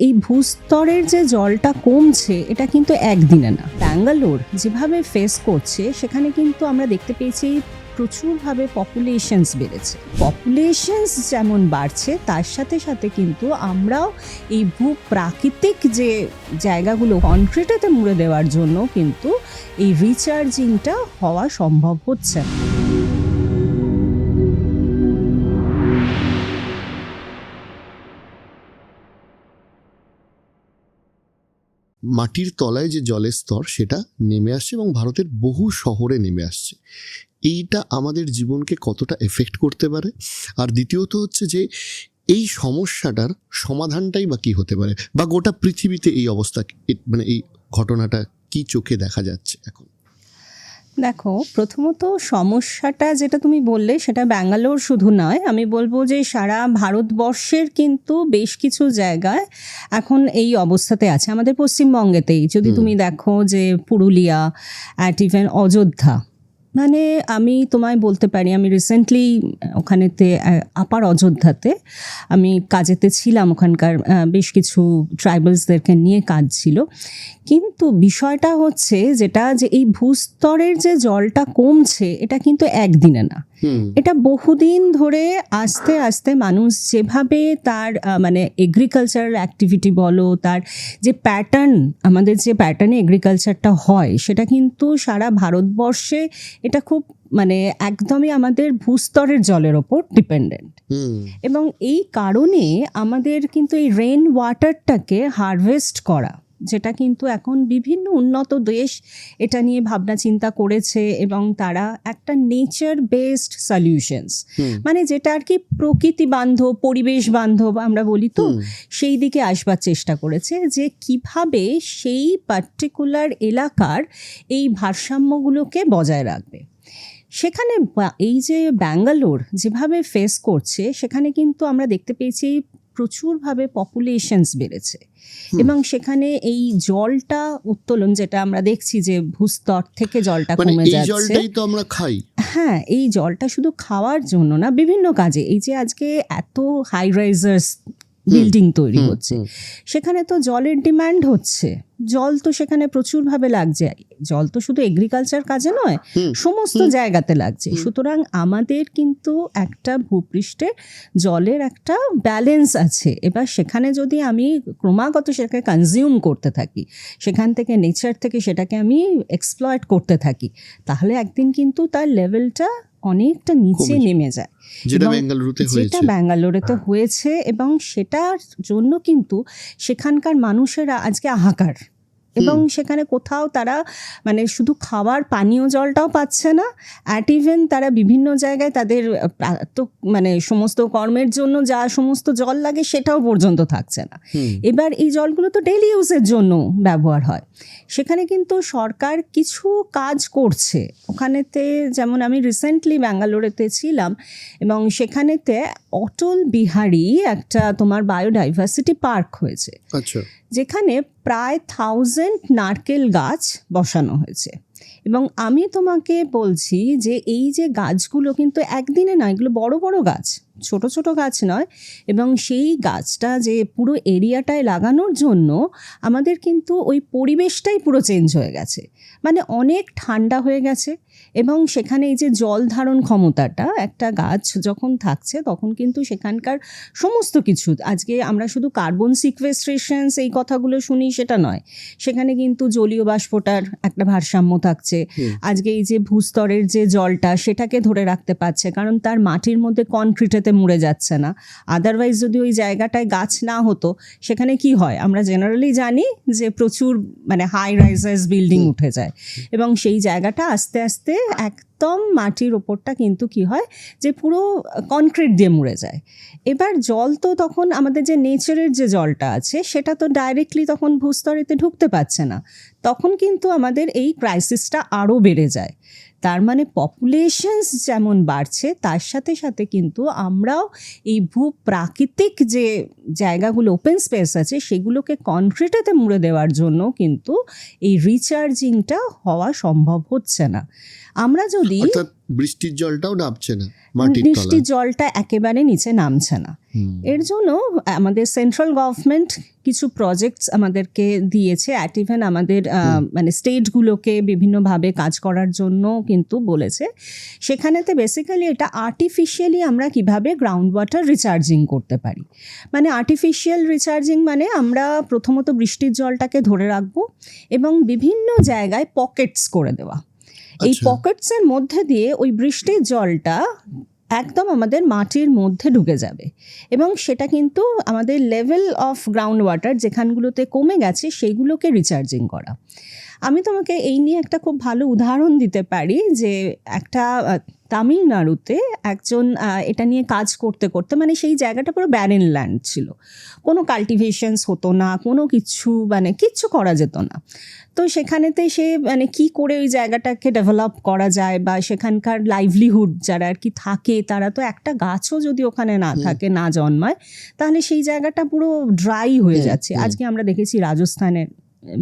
এই ভূস্তরের যে জলটা কমছে, এটা কিন্তু একদিনে না। ব্যাঙ্গালোর যেভাবে ফেস করছে, সেখানে কিন্তু আমরা দেখতে পেয়েছি প্রচুরভাবে পপুলেশনস বেড়েছে। পপুলেশনস যেমন বাড়ছে, তার সাথে সাথে কিন্তু আমরাও এই ভূ প্রাকৃতিক যে জায়গাগুলো কনক্রিটেতে মুড়ে দেওয়ার জন্য কিন্তু এই রিচার্জিংটা হওয়া সম্ভব হচ্ছে না। মাটির তলায় যে জলের স্তর, সেটা নেমে আসছে এবং ভারতের বহু শহরে নেমে আসছে। এইটা আমাদের জীবনকে কতটা এফেক্ট করতে পারে? আর দ্বিতীয়ত হচ্ছে যে, এই সমস্যাটার সমাধানটাই বা কী হতে পারে? বা গোটা পৃথিবীতে এই অবস্থা মানে এই ঘটনাটা কি চোখে দেখা যাচ্ছে এখন? দেখো প্রথমত সমস্যাটা যেটা তুমি বললে সেটা ব্যাঙ্গালোর শুধু নয়। আমি বলব যে সারা ভারতবর্ষের কিন্তু বেশ কিছু জায়গায় এখন এই অবস্থাতে আছে। আমাদের পশ্চিমবঙ্গেতেই। যদি তুমি দেখো যে পুরুলিয়া অ্যাট ইভেন অযোধ্যা মানে আমি তোমায় বলতে পারি আমি রিসেন্টলি ওখানেতে আপার অযোধ্যাতে আমি কাজেতে ছিলাম। ওখানকার বেশ কিছু ট্রাইবালসদেরকে নিয়ে কাজ ছিল। কিন্তু বিষয়টা হচ্ছে যেটা যে এই ভূস্তরের যে জলটা কমছে এটা কিন্তু একদিনে না। এটা বহুদিন ধরে আস্তে আস্তে মানুষ যেভাবে তার মানে এগ্রিকালচারাল অ্যাক্টিভিটি বলো তার যে প্যাটার্ন আমাদের যে প্যাটার্নে এগ্রিকালচারটা হয় সেটা কিন্তু সারা ভারতবর্ষে এটা খুব মানে একদমই আমাদের ভূস্তরের জলের ওপর ডিপেন্ডেন্ট এবং এই কারণে আমাদের কিন্তু এই রেন ওয়াটারটাকে হারভেস্ট করা যেটা কিন্তু এখন বিভিন্ন উন্নত দেশ এটা নিয়ে ভাবনা চিন্তা করেছে এবং তারা একটা নেচার বেসড সলিউশনস মানে যেটা আর কি প্রকৃতি বান্ধব পরিবেশ বান্ধব আমরা বলি তো সেই দিকে আসবার চেষ্টা করেছে যে কীভাবে সেই পার্টিকুলার এলাকার এই ভারসাম্যগুলোকে বজায় রাখবে। সেখানে এই যে ব্যাঙ্গালোর যেভাবে ফেস করছে সেখানে কিন্তু আমরা দেখতে পেয়েছি প্রচুরভাবে পপুলেশনস বেড়েছে। এবং সেখানে এই জলটা উত্তোলন যেটা আমরা দেখছি যে ভূস্তর থেকে জলটা মানে কমে যাচ্ছে। জলটাই তো আমরা খাই। হ্যাঁ এই জলটা শুধু খাওয়ার জন্য না বিভিন্ন কাজে। এই যে আজকে এত হাই রাইজার্স বিল্ডিং তৈরি হচ্ছে। সেখানে তো জলের ডিমান্ড হচ্ছে। জল তো সেখানে প্রচুরভাবে লাগছে। জল তো শুধু এগ্রিকালচার কাজে নয় সমস্ত জায়গাতে লাগছে। সুতরাং আমাদের কিন্তু একটা ভূপৃষ্ঠে জলের একটা ব্যালেন্স আছে। এবার সেখানে যদি আমি ক্রমাগত সেটাকে কনজিউম করতে থাকি সেখান থেকে নেচার থেকে সেটাকে আমি এক্সপ্লয়েট করতে থাকি তাহলে একদিন কিন্তু তার লেভেলটা অনেকটা নিচে নেমে যায়। যেটা এবং বেঙ্গালুরুতে যেটা ব্যাঙ্গালোরেতে হয়েছে এবং সেটার জন্য কিন্তু সেখানকার মানুষেরা আজকে হাহাকার এবং সেখানে কোথাও তারা মানে শুধু খাওয়ার পানীয় জলটাও পাচ্ছে না অ্যাট ইভেন তারা বিভিন্ন জায়গায় তাদের তো মানে সমস্ত কর্মের জন্য যা সমস্ত জল লাগে সেটাও পর্যন্ত থাকছে না। এবার এই জলগুলো তো ডেলি ইউজের জন্য ব্যবহার হয়। সেখানে কিন্তু সরকার কিছু কাজ করছে। ওখানেতে যেমন আমি রিসেন্টলি ব্যাঙ্গালোরেতে ছিলাম এবং সেখানেতে অটল বিহারি একটা তোমার বায়োডাইভার্সিটি পার্ক হয়েছে। আচ্ছা। যেখানে প্রায় থাউজেন্ড নারকেল গাছ বসানো হয়েছে। এবং আমি তোমাকে বলছি যে এই যে গাছগুলো কিন্তু একদিনে নয়, এগুলো বড় বড় গাছ, ছোট ছোট গাছ নয়। এবং সেই গাছটা যে পুরো এরিয়াটায় লাগানোর জন্য আমাদের কিন্তু ওই পরিবেশটাই পুরো চেঞ্জ হয়ে গেছে। মানে অনেক ঠান্ডা হয়ে গেছে এবং সেখানে এই যে জল ধারণ ক্ষমতাটা একটা গাছ যখন থাকছে তখন কিন্তু সেখানকার সমস্ত কিছু আজকে আমরা শুধু কার্বন সিকভেস্ট্রেশনস এই কথাগুলো শুনি সেটা নয় সেখানে কিন্তু জলীয় বাষ্পটার একটা ভারসাম্য থাকছে। আজকে এই যে ভূস্তরের যে জলটা সেটাকে ধরে রাখতে পারছে কারণ তার মাটির মধ্যে কনক্রিটেতে মুড়ে যাচ্ছে না। আদারওয়াইজ যদি ওই জায়গাটায় গাছ না হতো সেখানে কি হয়? আমরা জেনারেলি জানি যে প্রচুর মানে হাই রাইজার্স বিল্ডিং উঠে যায়। এবং সেই জায়গাটা আস্তে আস্তে একদম মাটির ওপরটা কিন্তু কি হয়? যে পুরো কনক্রিট দিয়ে মুড়ে যায়। এবার জল তো তখন আমাদের যে নেচারের যে জলটা আছে, সেটা তো ডাইরেক্টলি তখন ভূস্তরেতে ঢুকতে পারছে না। তখন কিন্তু আমাদের এই ক্রাইসিসটা আরও বেড়ে যায়। তার মানে পপুলেশনস যেমন বাড়ছে তার সাথে সাথে কিন্তু আমরাও এই ভূ প্রাকৃতিক যে জায়গাগুলো ওপেন স্পেস আছে সেগুলোকে কনক্রিটেতে মুড়ে দেওয়ার জন্য কিন্তু এই রিচার্জিংটা হওয়া সম্ভব হচ্ছে না আমরা যদি বৃষ্টির জলটাও নামছে না বৃষ্টির জলটা একেবারে নিচে নামছে না। এর জন্য আমাদের সেন্ট্রাল গভর্নমেন্ট কিছু প্রজেক্টস আমাদেরকে দিয়েছে অ্যাট ইভেন আমাদের মানে স্টেটগুলোকে বিভিন্নভাবে কাজ করার জন্য কিন্তু বলেছে। সেখানেতে বেসিক্যালি এটা আর্টিফিশিয়ালি আমরা কীভাবে গ্রাউন্ড ওয়াটার রিচার্জিং করতে পারি। মানে আর্টিফিশিয়াল রিচার্জিং মানে আমরা প্রথমত বৃষ্টির জলটাকে ধরে রাখব এবং বিভিন্ন জায়গায় পকেটস করে দেওয়া। এই আচ্ছা। পকেটসের মধ্যে দিয়ে ওই বৃষ্টির জলটা একদম আমাদের মাটির মধ্যে ঢুকে যাবে। এবং সেটা কিন্তু আমাদের লেভেল অফ গ্রাউন্ড ওয়াটার যেখানগুলোতে কমে গেছে সেইগুলোকে রিচার্জিং করা। আমি তোমাকে এই নিয়ে একটা খুব ভালো উদাহরণ দিতে পারি যে একটা তামিলনাড়ুতে একজন এটা নিয়ে কাজ করতে করতে মানে সেই জায়গাটা পুরো ব্যারেন ল্যান্ড ছিল। কোনো কাল্টিভেশনস হতো না কোনো কিছু মানে কিচ্ছু করা যেত না। তো সেখানেতে সে মানে কি করে ওই জায়গাটাকে ডেভেলপ করা যায় বা সেখানকার লাইভলিহুড যারা আর কি থাকে তারা তো একটা গাছও যদি ওখানে না থাকে না জন্মায় তাহলে সেই জায়গাটা পুরো ড্রাই হয়ে যাচ্ছে। আজকে আমরা দেখেছি রাজস্থানের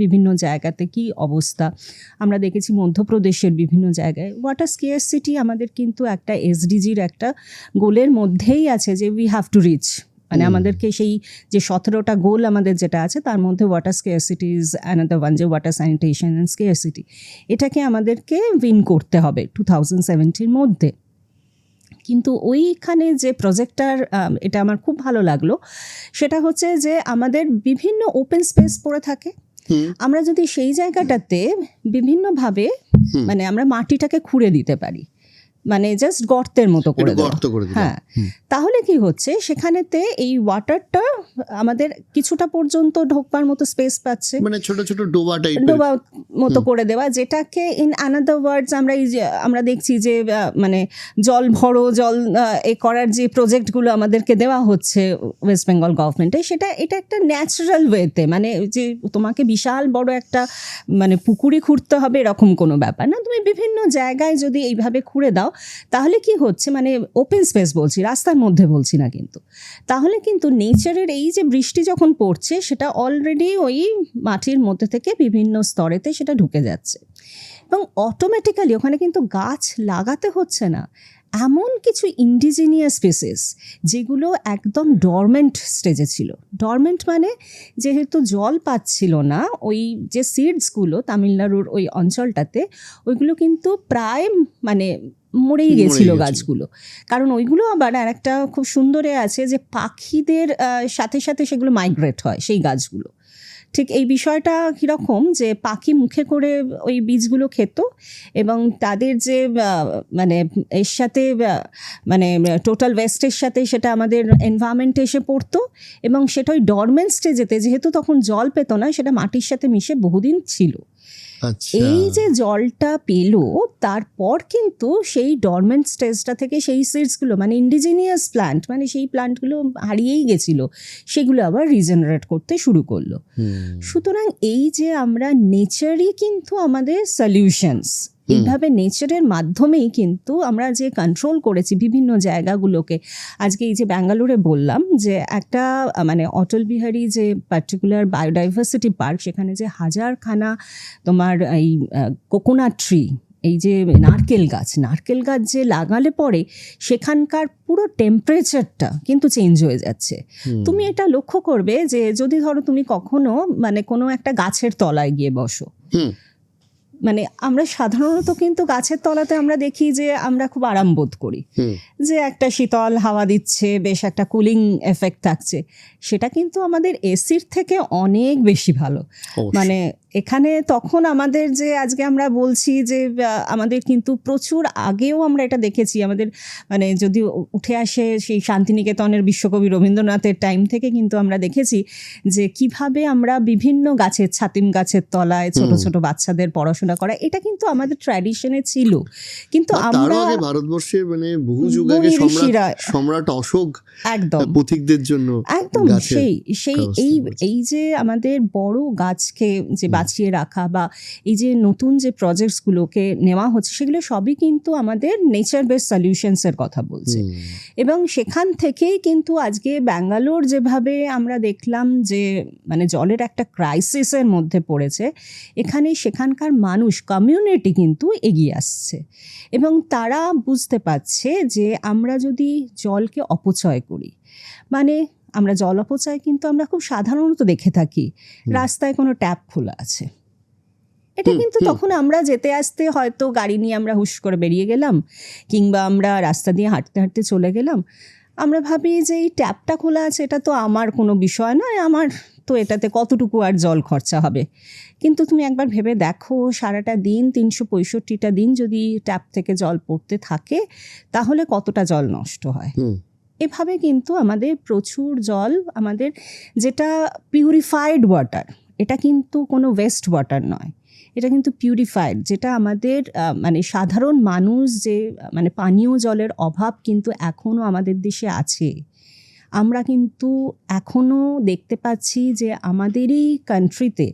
বিভিন্ন জায়গাতে কি অবস্থা? আমরা দেখেছি মধ্যপ্রদেশের বিভিন্ন জায়গায় ওয়াটার স্কেয়ার সিটি আমাদের কিন্তু একটা এসডিজির একটা গোলের মধ্যেই আছে যে উই হ্যাভ টু রিচ মানে আমাদেরকে সেই যে সতেরোটা গোল আমাদের যেটা আছে তার মধ্যে water scare scarcity is another one যে ওয়াটার স্যানিটেশন অ্যান্ড স্কেয়ারসিটি এটাকে আমাদেরকে উইন করতে হবে টু থাউজেন্ড সেভেন্টির মধ্যে। কিন্তু ওইখানে যে প্রজেক্টটার এটা আমার খুব ভালো লাগল। সেটা হচ্ছে যে আমাদের বিভিন্ন ওপেন স্পেস পড়ে থাকে। আমরা যদি সেই জায়গাটাতে বিভিন্নভাবে। মানে আমরা মাটিটাকে খুঁড়ে দিতে পারি মানে জাস্ট গর্তের মতো করে দেওয়া। গর্ত করে হ্যাঁ। তাহলে কি হচ্ছে? সেখানেতে এই ওয়াটারটা আমাদের কিছুটা পর্যন্ত ঢোকবার মতো স্পেস পাচ্ছে। মানে ছোট ছোট ডোবা টাইপের ডোবা মতো করে দেওয়া যেটাকে ইন আনাদার ওয়ার্ডস আমরা এই যে আমরা দেখছি যে মানে জল ভরো জল এ করার যে প্রজেক্টগুলো আমাদেরকে দেওয়া হচ্ছে ওয়েস্ট বেঙ্গল গভর্নমেন্টে সেটা এটা একটা ন্যাচারাল ওয়েতে মানে যে তোমাকে বিশাল বড় একটা মানে পুকুরে খুঁড়তে হবে এরকম কোনো ব্যাপার না। তুমি বিভিন্ন জায়গায় যদি এইভাবে খুঁড়ে দাও তাহলে কি হচ্ছে? মানে ওপেন স্পেস বলছি, রাস্তার মধ্যে বলছি না কিন্তু। তাহলে কিন্তু নেচারের এই যে বৃষ্টি যখন পড়ছে, সেটা অলরেডি ওই মাটির মধ্যে থেকে বিভিন্ন স্তরেতে সেটা ঢুকে যাচ্ছে। এবং অটোমেটিক্যালি ওখানে কিন্তু গাছ লাগাতে হচ্ছে না। এমন কিছু ইন্ডিজিনিয়াস স্পেসেস যেগুলো একদম ডরমেন্ট স্টেজে ছিল। ডরমেন্ট মানে যেহেতু জল পাচ্ছিল না, ওই যে সিডসগুলো তামিলনাড়ুর ওই অঞ্চলটাতে, ওইগুলো কিন্তু প্রায় মানে মরেই মরে গেছিল। গাছগুলো। কারণ ওইগুলো আবার আর একটা খুব সুন্দরে আছে যে পাখিদের সাথে সাথে সেগুলো মাইগ্রেট হয় সেই গাছগুলো। ঠিক এই বিষয়টা কীরকম যে পাখি মুখে করে ওই বীজগুলো খেত এবং তাদের যে মানে এর সাথে মানে টোটাল ওয়েস্টের সাথে সেটা আমাদের এনভায়রনমেন্টে এসে পড়তো এবং সেটা ওই ডরমেন্ট স্টেজেতে যেহেতু তখন জল পেত না সেটা মাটির সাথে মিশে বহুদিন ছিল। এই যে জলটা পেল তারপর কিন্তু সেই ডরমেন্ট স্টেজটা থেকে সেই সিডসগুলো মানে ইন্ডিজিনিয়াস প্লান্ট মানে সেই প্লান্টগুলো হারিয়েই গেছিল সেগুলো আবার রিজেনারেট করতে শুরু করল। সুতরাং এই যে আমরা নেচারই কিন্তু আমাদের সলিউশনস এইভাবে নেচারের মাধ্যমেই কিন্তু আমরা যে কন্ট্রোল করেছি বিভিন্ন জায়গাগুলোকে আজকে এই যে ব্যাঙ্গালোরে বললাম যে একটা মানে অটল বিহারী যে পার্টিকুলার বায়োডাইভার্সিটি পার্ক সেখানে যে হাজারখানা তোমার এই কোকোনাট ট্রি এই যে নারকেল গাছ নারকেল গাছ যে লাগালে পরে সেখানকার পুরো টেম্পারেচারটা কিন্তু চেঞ্জ হয়ে যাচ্ছে। তুমি এটা লক্ষ্য করবে যে যদি ধরো তুমি কখনো মানে কোনো একটা গাছের তলায় গিয়ে বসো। মানে আমরা সাধারণত কিন্তু গাছের তলাতে আমরা দেখি যে আমরা খুব আরাম বোধ করি। যে একটা শীতল হাওয়া দিচ্ছে বেশ একটা কুলিং এফেক্ট থাকছে। সেটা কিন্তু আমাদের এসির থেকে অনেক বেশি ভালো। মানে এখানে তখন আমাদের যে আজকে আমরা বলছি যে আমাদের কিন্তু প্রচুর আগেও আমরা এটা দেখেছি। আমাদের মানে যদি উঠে আসে সেই শান্তিনিকেতনের বিশ্বকবি রবীন্দ্রনাথের টাইম থেকে কিন্তু আমরা দেখেছি যে কীভাবে আমরা বিভিন্ন গাছের ছাতিম গাছের তলায় ছোট ছোট বাচ্চাদের পড়াশোনা করা এটা কিন্তু আমাদের ট্র্যাডিশনে ছিল। কিন্তু আমরা ভারতবর্ষের মানে বহু যুগ আগে সম্রাট অশোক একদম। পথিকদের জন্য একদম সেই সেই এই এই যে আমাদের বড় গাছকে যে। বাঁচিয়ে রাখা বা এই যে নতুন যে প্রজেক্টসগুলোকে নেওয়া হচ্ছে সেগুলো সবই কিন্তু আমাদের নেচার বেস সলিউশনসের কথা বলছে। এবং সেখান থেকেই কিন্তু আজকে ব্যাঙ্গালোর যেভাবে আমরা দেখলাম যে মানে জলের একটা ক্রাইসিসের মধ্যে পড়েছে এখানে সেখানকার মানুষ কমিউনিটি কিন্তু এগিয়ে আসছে। এবং তারা বুঝতে পারছে যে আমরা যদি জলকে অপচয় করি মানে আমরা জল অপচয় কিন্তু আমরা খুব সাধারণত দেখে থাকি। রাস্তায় কোনো ট্যাপ খোলা আছে। এটা কিন্তু তখন আমরা যেতে আসতে হয়তো গাড়ি নিয়ে আমরা হুশ করে বেরিয়ে গেলাম কিংবা আমরা রাস্তা দিয়ে হাঁটতে হাঁটতে চলে গেলাম। আমরা ভাবি যে এই ট্যাপটা খোলা আছে এটা তো আমার কোনো বিষয় নয় আমার তো এটাতে কতটুকু আর জল খরচা হবে। কিন্তু তুমি একবার ভেবে দেখো সারাটা দিন তিনশো পঁয়ষট্টিটা দিন যদি ট্যাপ থেকে জল পড়তে থাকে তাহলে কতটা জল নষ্ট হয়। এভাবে কিন্তু আমাদের প্রচুর জল আমাদের যেটা পিউরিফাইড ওয়াটার এটা কিন্তু কোনো ওয়েস্ট ওয়াটার নয়। এটা কিন্তু পিউরিফাইড যেটা আমাদের মানে সাধারণ মানুষ যে মানে পানীয় জলের অভাব কিন্তু এখনও আমাদের দেশে আছে। আমরা কিন্তু এখনও দেখতে পাচ্ছি যে আমাদেরই কান্ট্রিতে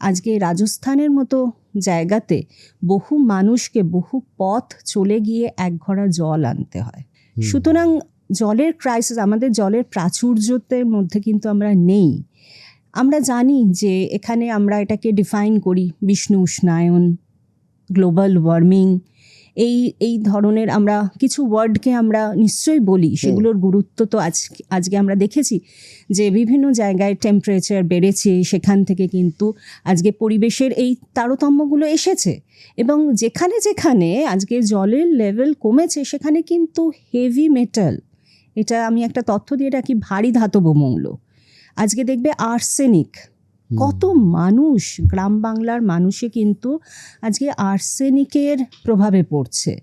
আজকে রাজস্থানের মতো জায়গাতে বহু মানুষকে বহু পথ চলে গিয়ে এক ঘড়া জল আনতে হয়। সুতরাং জলের ক্রাইসিস আমাদের জলের প্রাচুর্যতের মধ্যে কিন্তু আমরা নেই। আমরা জানি যে এখানে আমরা এটাকে ডিফাইন করি বিষ্ণু উষ্ণায়ন গ্লোবাল ওয়ার্মিং এই এই ধরনের আমরা কিছু ওয়ার্ডকে আমরা নিশ্চয়ই বলি সেগুলোর গুরুত্ব তো আজ আজকে আমরা দেখেছি যে বিভিন্ন জায়গায় টেম্পারেচার বেড়েছে সেখান থেকে কিন্তু আজকে পরিবেশের এই তারতম্যগুলো এসেছে। এবং যেখানে যেখানে আজকে জলের লেভেল কমেছে সেখানে কিন্তু হেভি মেটাল এটা আমি একটা তথ্য দিয়ে রাখি ভারী ধাতব মৌল আজকে দেখবে আর্সেনিক। কত মানুষ গ্রাম বাংলার মানুষে কিন্তু আজকে আর্সেনিকের প্রভাবে পড়ছে।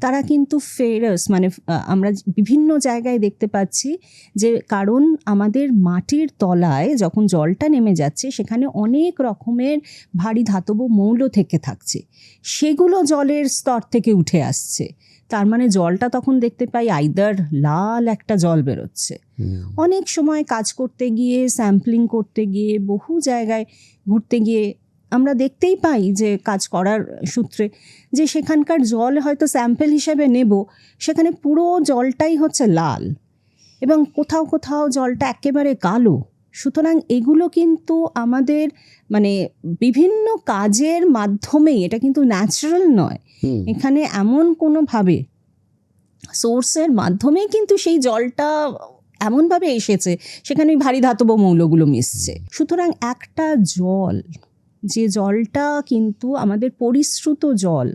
তারা কিন্তু ফেরাস মানে আমরা বিভিন্ন জায়গায় দেখতে পাচ্ছি যে কারণ আমাদের মাটির তলায় যখন জলটা নেমে যাচ্ছে সেখানে অনেক রকমের ভারী ধাতব মৌল থেকে থাকছে। সেগুলো জলের স্তর থেকে উঠে আসছে। তার মানে জলটা তখন দেখতে পাই আইদার লাল একটা জল বেরোচ্ছে। অনেক সময় কাজ করতে গিয়ে স্যাম্পলিং করতে গিয়ে বহু জায়গায় ঘুরতে গিয়ে আমরা দেখতেই পাই যে কাজ করার সূত্রে যে সেখানকার জল হয়তো স্যাম্পেল হিসেবে নেব সেখানে পুরো জলটাই হচ্ছে লাল এবং কোথাও কোথাও জলটা একেবারে কালো। সুতরাং এগুলো কিন্তু আমাদের মানে বিভিন্ন কাজের মাধ্যমেই এটা কিন্তু ন্যাচারাল নয়। এখানে এমন কোনোভাবে সোর্সের মাধ্যমেই কিন্তু সেই জলটা এমনভাবে এসেছে সেখানে ওই ভারী ধাতব মৌলগুলো মিশছে। সুতরাং একটা জল যে জলটা কিন্তু আমাদের পরিশ্রুত জল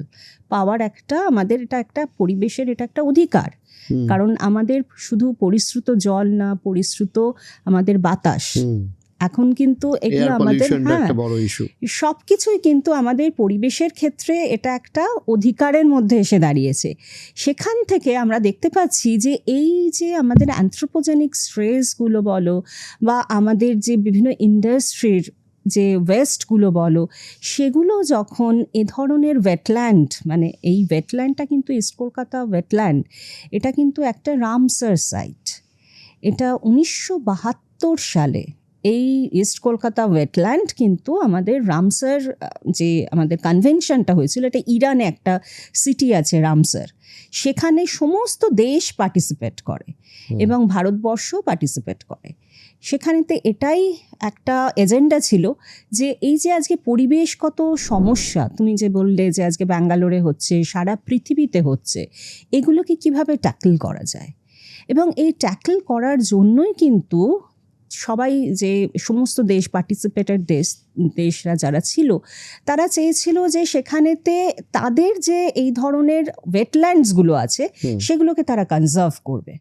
পাওয়ার একটা আমাদের এটা একটা পরিবেশের এটা একটা অধিকার। কারণ আমাদের শুধু পরিশ্রুত জল না পরিশ্রুত আমাদের বাতাস। এখন কিন্তু এগুলো আমাদের হ্যাঁ সব কিছুই কিন্তু আমাদের পরিবেশের ক্ষেত্রে এটা একটা অধিকারের মধ্যে এসে দাঁড়িয়েছে। সেখান থেকে আমরা দেখতে পাচ্ছি যে এই যে আমাদের অ্যান্থ্রোপোজেনিক স্ট্রেসগুলো বলো বা আমাদের যে বিভিন্ন ইন্ডাস্ট্রির যে ওয়েস্টগুলো বলো সেগুলো যখন এ ধরনের ওয়েটল্যান্ড মানে এই ওয়েটল্যান্ডটা কিন্তু ইস্ট কলকাতা ওয়েটল্যান্ড এটা কিন্তু একটা রামসার সাইট এটা উনিশশো বাহাত্তর সালে এই ইস্ট কলকাতা ওয়েটল্যান্ড কিন্তু আমাদের রামসার যে আমাদের কনভেনশনটা হয়েছিল এটা ইরানে একটা সিটি আছে রামসার সেখানে সমস্ত দেশ পার্টিসিপেট করে এবং ভারতবর্ষ পার্টিসিপেট করে। সেখানেতে এটাই একটা এজেন্ডা ছিল যে এই যে আজকে পরিবেশগত সমস্যা তুমি যে বললে যে আজকে ব্যাঙ্গালোরে হচ্ছে সারা পৃথিবীতে হচ্ছে এগুলোকে কীভাবে ট্যাকল করা যায়? এবং এই ট্যাকল করার জন্যই কিন্তু সবাই যে সমস্ত দেশ পার্টিসিপেটেড দেশ দেশরা যারা ছিল তারা চেয়েছিল যে সেখানেতে তাদের যে এই ধরনের ওয়েটল্যান্ডসগুলো আছে সেগুলোকে তারা কনজার্ভ করবে।